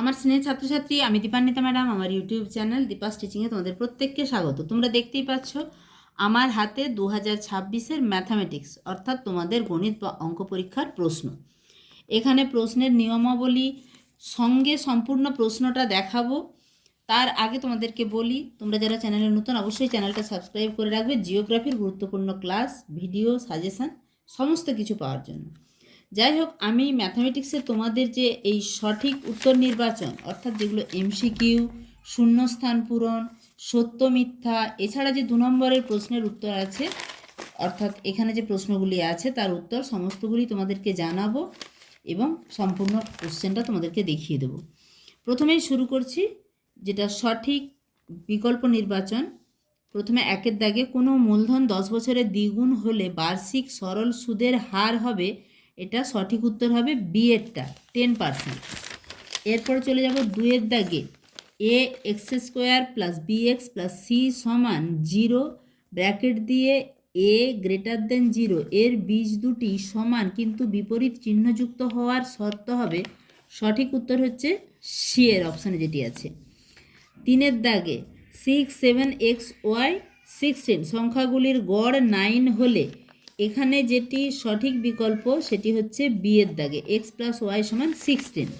আমার স্নেহ ছাত্রছাত্রী, আমি দীপান্বিতা ম্যাডাম, আমার ইউটিউব চ্যানেল দীপা স্টিচিংয়ে তোমাদের প্রত্যেককে স্বাগত। তোমরা দেখতেই পাচ্ছ, আমার হাতে দু হাজার ছাব্বিশের ম্যাথামেটিক্স, অর্থাৎ তোমাদের গণিত বা অঙ্ক পরীক্ষার প্রশ্ন। এখানে প্রশ্নের নিয়মাবলী, সঙ্গে সম্পূর্ণ প্রশ্নটা দেখাবো। তার আগে তোমাদেরকে বলি, তোমরা যারা চ্যানেলে নতুন, অবশ্যই চ্যানেলটা সাবস্ক্রাইব করে রাখবে। জিওগ্রাফির গুরুত্বপূর্ণ ক্লাস, ভিডিও, সাজেশান, সমস্ত কিছু পাওয়ার জন্য। যাই হোক, আমি ম্যাথামেটিক্সে তোমাদের যে এই সঠিক উত্তর নির্বাচন, অর্থাৎ যেগুলো এমসিকিউ শূন্যস্থান পূরণ, সত্য মিথ্যা, এছাড়া যে দু নম্বরের প্রশ্নের উত্তর আছে, অর্থাৎ এখানে যে প্রশ্নগুলি আছে, তার উত্তর সমস্তগুলি তোমাদেরকে জানাব এবং সম্পূর্ণ কোশ্চেনটা তোমাদেরকে দেখিয়ে দেবো। প্রথমেই শুরু করছি, যেটা সঠিক বিকল্প নির্বাচন। প্রথমে একের দাগে কোনো মূলধন দশ বছরে দ্বিগুণ হলে বার্ষিক সরল সুদের হার হবে এটা সঠিক উত্তর হবে বি এরটা টেন পার্সেন্ট এরপরে চলে যাব দুয়ের দাগে। A x square plus b x plus c সমান জিরো ব্র্যাকেট দিয়ে এ গ্রেটার দেন জিরো এর বীজ দুটি সমান কিন্তু বিপরীত চিহ্নযুক্ত হওয়ার শর্ত হবে, সঠিক উত্তর হচ্ছে সি এর অপশানে যেটি আছে। তিনের দাগে six seven x y sixteen সংখ্যাগুলির গড় নাইন হলে এখানে যেটি সঠিক বিকল্প, সেটি হচ্ছে বি এর দাগে এক্স প্লাস ওয়াই সমান সিক্সটিন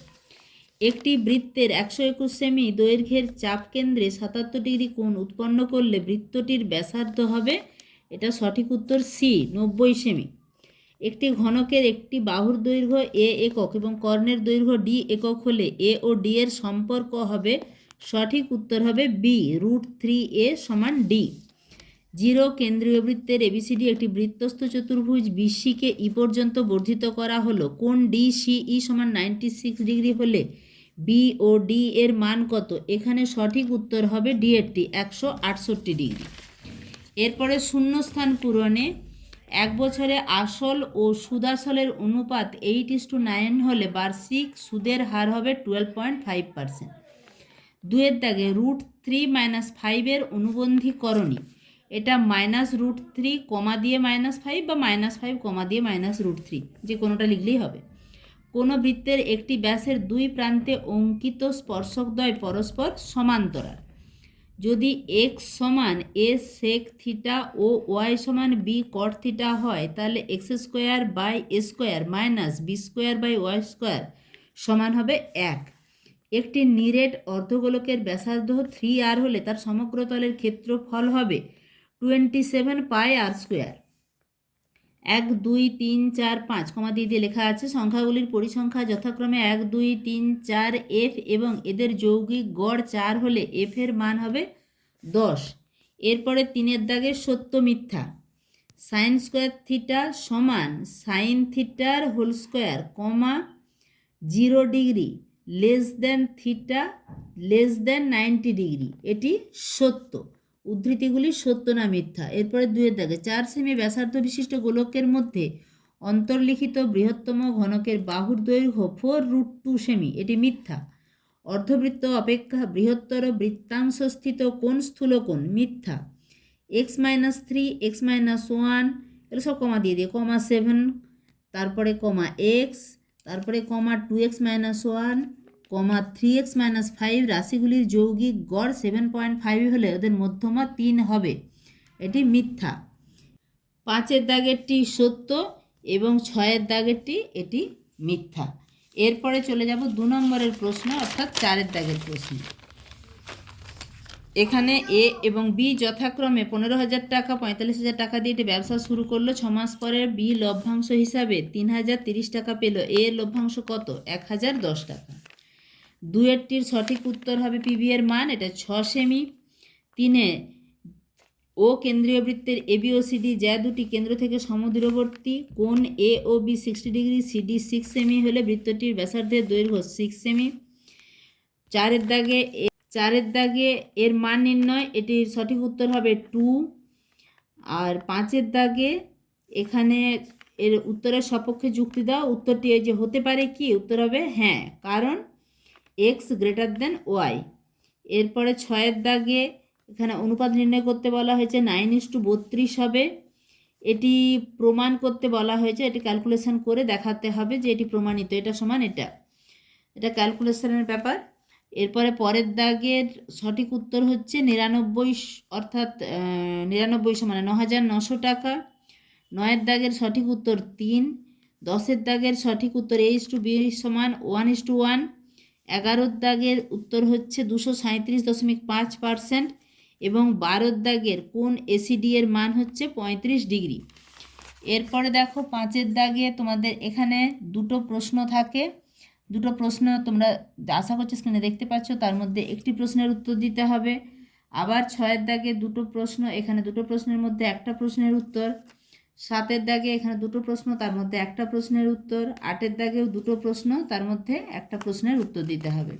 একটি বৃত্তের একশো একুশ সেমি দৈর্ঘ্যের চাপ কেন্দ্রে সাতাত্তর ডিগ্রি কোণ উৎপন্ন করলে বৃত্তটির ব্যাসার্ধ হবে, এটা সঠিক উত্তর সি নব্বই সেমি। একটি ঘনকের একটি বাহুর দৈর্ঘ্য এ একক এবং কর্ণের দৈর্ঘ্য ডি একক হলে এ ও ডি এর সম্পর্ক হবে, সঠিক উত্তর হবে বি রুট থ্রি এ সমান ডি জিরো কেন্দ্রীয় বৃত্তের এবিসিডি একটি বৃত্তস্থ চতুর্ভুজ বিসিকে ই পর্যন্ত বর্ধিত করা হলো। কোন ডি সি ই সমান নাইনটি সিক্স ডিগ্রি হলে বি ও ডি এর মান কত? এখানে সঠিক উত্তর হবে ডি এরটি একশো আটষট্টি ডিগ্রি। এরপরে শূন্যস্থান পূরণে এক বছরে আসল ও সুদাসলের অনুপাত এইট ইস টু নাইন হলে বার্ষিক সুদের হার হবে টুয়েলভ পয়েন্ট ফাইভ পার্সেন্ট। দুয়ের দাগে রুট থ্রি মাইনাস ফাইভের অনুবন্ধীকরণী এটা মাইনাস রুট থ্রি কমা দিয়ে মাইনাস ফাইভ বা মাইনাস ফাইভ কমা দিয়ে মাইনাস রুট থ্রি যে কোনোটা লিখলেই হবে। কোনো বৃত্তের একটি ব্যাসের দুই প্রান্তে অঙ্কিত স্পর্শকদ্বয় পরস্পর সমান্তরাল। যদি এক্স সমান এ সেক থিটা ও ওয়াই সমান বি কট থিটা হয়, তাহলে x square by a square minus b square by y square সমান হবে এক। একটি নিরেট অর্ধগোলকের ব্যাসার্ধ থ্রি আর হলে তার সমগ্র তলের ক্ষেত্রফল হবে twenty seven pi r square এক, দুই, তিন, চার, পাঁচ, কমা দিয়ে দিয়ে লেখা আছে, সংখ্যাগুলির পরিসংখ্যা যথাক্রমে এক, দুই, তিন, চার এফ এবং এদের যৌগিক গড় চার হলে এফ এর মান হবে দশ। এরপরে তিনের দাগের সত্য মিথ্যা। সাইন স্কোয়ার থিটা সমান সাইন থিটার whole square comma zero degree less than theta less than ninety degree এটি সত্য। উদ্ধৃতিগুলি সত্য না মিথ্যা। এরপরে দুয়ের দাগে, চার সেমি ব্যাসার্ধ বিশিষ্ট গোলকের মধ্যে অন্তর্লিখিত বৃহত্তম ঘনকের বাহুর দৈর্ঘ্য ফোর রুট টু সেমি এটি মিথ্যা। অর্ধবৃত্ত অপেক্ষা বৃহত্তর বৃত্তাংশস্থিত কোন স্থূলকোণ মিথ্যা। X minus three x minus one এগুলো সব কমা দিয়ে দিয়ে, কমা সেভেন তারপরে কমা এক্স তারপরে comma two x minus one comma three x minus five রাশিগুলির যৌগিক গড় সেভেন পয়েন্ট ফাইভ হলে ওদের মধ্যমা তিন হবে। এটি মিথ্যা। পাঁচের দাগেরটি সত্য এবং ছয়ের দাগেরটি এটি মিথ্যা। এরপরে চলে যাব দু নম্বরের প্রশ্ন, অর্থাৎ চারের দাগের প্রশ্ন। এখানে এ এবং বি যথাক্রমে পনেরো হাজার টাকা, পঁয়তাল্লিশ হাজার টাকা দিয়ে একটি ব্যবসা শুরু করল। ছ মাস পরে বি লভ্যাংশ হিসাবে তিন হাজার তিরিশ টাকা পেল। এ লভ্যাংশ কত? এক হাজার দশ টাকা। দুয়েরটির সঠিক উত্তর হবে পিবি এর মান, এটা ছ সেমি। তিনে, ও কেন্দ্রীয় বৃত্তের এবি ও সিডি যা দুটি কেন্দ্র থেকে সমদূরবর্তী। কোন A O B sixty degree CD six semi হলে বৃত্তটির ব্যাসার্ধের দৈর্ঘ্য সিক্স সেমি। চারের দাগে চারের দাগে এর মান নির্ণয়, এটির সঠিক উত্তর হবে টু আর পাঁচের দাগে এখানে এর উত্তরের সপক্ষে যুক্তি দাও, উত্তরটি যে হতে পারে কি? উত্তর হবে হ্যাঁ কারণ এক্স গ্রেটার দেন ওয়াই। এরপরে ছয়ের দাগে এখানে অনুপাত নির্ণয় করতে বলা হয়েছে নাইন ইস টু বত্রিশ হবে। এটি প্রমাণ করতে বলা হয়েছে এটি ক্যালকুলেশন করে দেখাতে হবে যে এটি প্রমাণিত এটা সমান এটা। এটা ক্যালকুলেশনের ব্যাপার। এরপরে পরের দাগের সঠিক উত্তর হচ্ছে নিরানব্বই অর্থাৎ আহ, নিরানব্বইশো মানে ন হাজার নশো টাকা। নয়ের দাগের সঠিক উত্তর তিন দশের দাগের সঠিক উত্তর এইচ টু বি সমান ওয়ান ইস টু ওয়ান। এগারোর দাগের উত্তর হচ্ছে দুশো সাঁত্রিশ দশমিক পাঁচ পার্সেন্ট এবং বারোর দাগের কোন এসিডি এর মান হচ্ছে পঁয়ত্রিশ ডিগ্রি। এরপরে দেখো পাঁচের দাগে তোমাদের এখানে দুটো প্রশ্ন থাকে। দুটো প্রশ্ন তোমরা আশা করছি স্ক্রিনে দেখতে পাচ্ছ, তার মধ্যে একটি প্রশ্নের উত্তর দিতে হবে। আবার ছয়ের দাগে দুটো প্রশ্ন, এখানে দুটো প্রশ্নের মধ্যে একটা প্রশ্নের উত্তর। সাতের দাগে এখানে দুটো প্রশ্ন, তার মধ্যে একটা প্রশ্নের উত্তর, আটের দাগেও দুটো প্রশ্ন, তার মধ্যে একটা প্রশ্নের উত্তর দিতে হবে।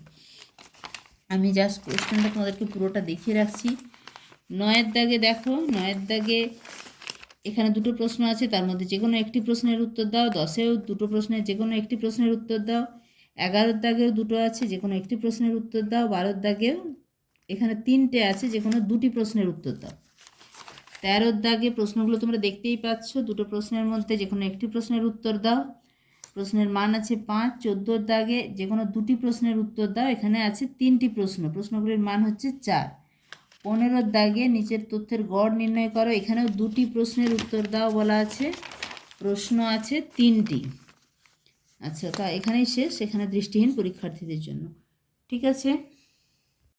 আমি জাস্ট কোশ্চেনটা তোমাদেরকে পুরোটা দেখিয়ে রাখছি। নয়ের দাগে দেখো, নয়ের দাগে এখানে দুটো প্রশ্ন আছে, তার মধ্যে যে কোনো একটি প্রশ্নের উত্তর দাও, দশেও দুটো প্রশ্নের যে কোনো একটি প্রশ্নের উত্তর দাও, এগারোর দাগেও দুটো আছে যে কোনো একটি প্রশ্নের উত্তর দাও, বারোর দাগেও এখানে তিনটে আছে যে কোনো দুটি প্রশ্নের উত্তর দাও। তেরোর দাগে প্রশ্নগুলো তোমরা দেখতেই পাচ্ছ। দুটো প্রশ্নের মধ্যে যে কোনো একটি প্রশ্নের উত্তর দাও। প্রশ্নের মান আছে পাঁচ। চোদ্দোর দাগে যে কোনো দুটি প্রশ্নের উত্তর দাও। এখানে আছে তিনটি প্রশ্ন। প্রশ্নগুলির মান হচ্ছে চার। পনেরোর দাগে নিচের তথ্যের গড় নির্ণয় করো। এখানেও দুটি প্রশ্নের উত্তর দাও বলা আছে। প্রশ্ন আছে তিনটি। আচ্ছা তা এখানেই শেষ। এখানে দৃষ্টিহীন পরীক্ষার্থীদের জন্য। ঠিক আছে?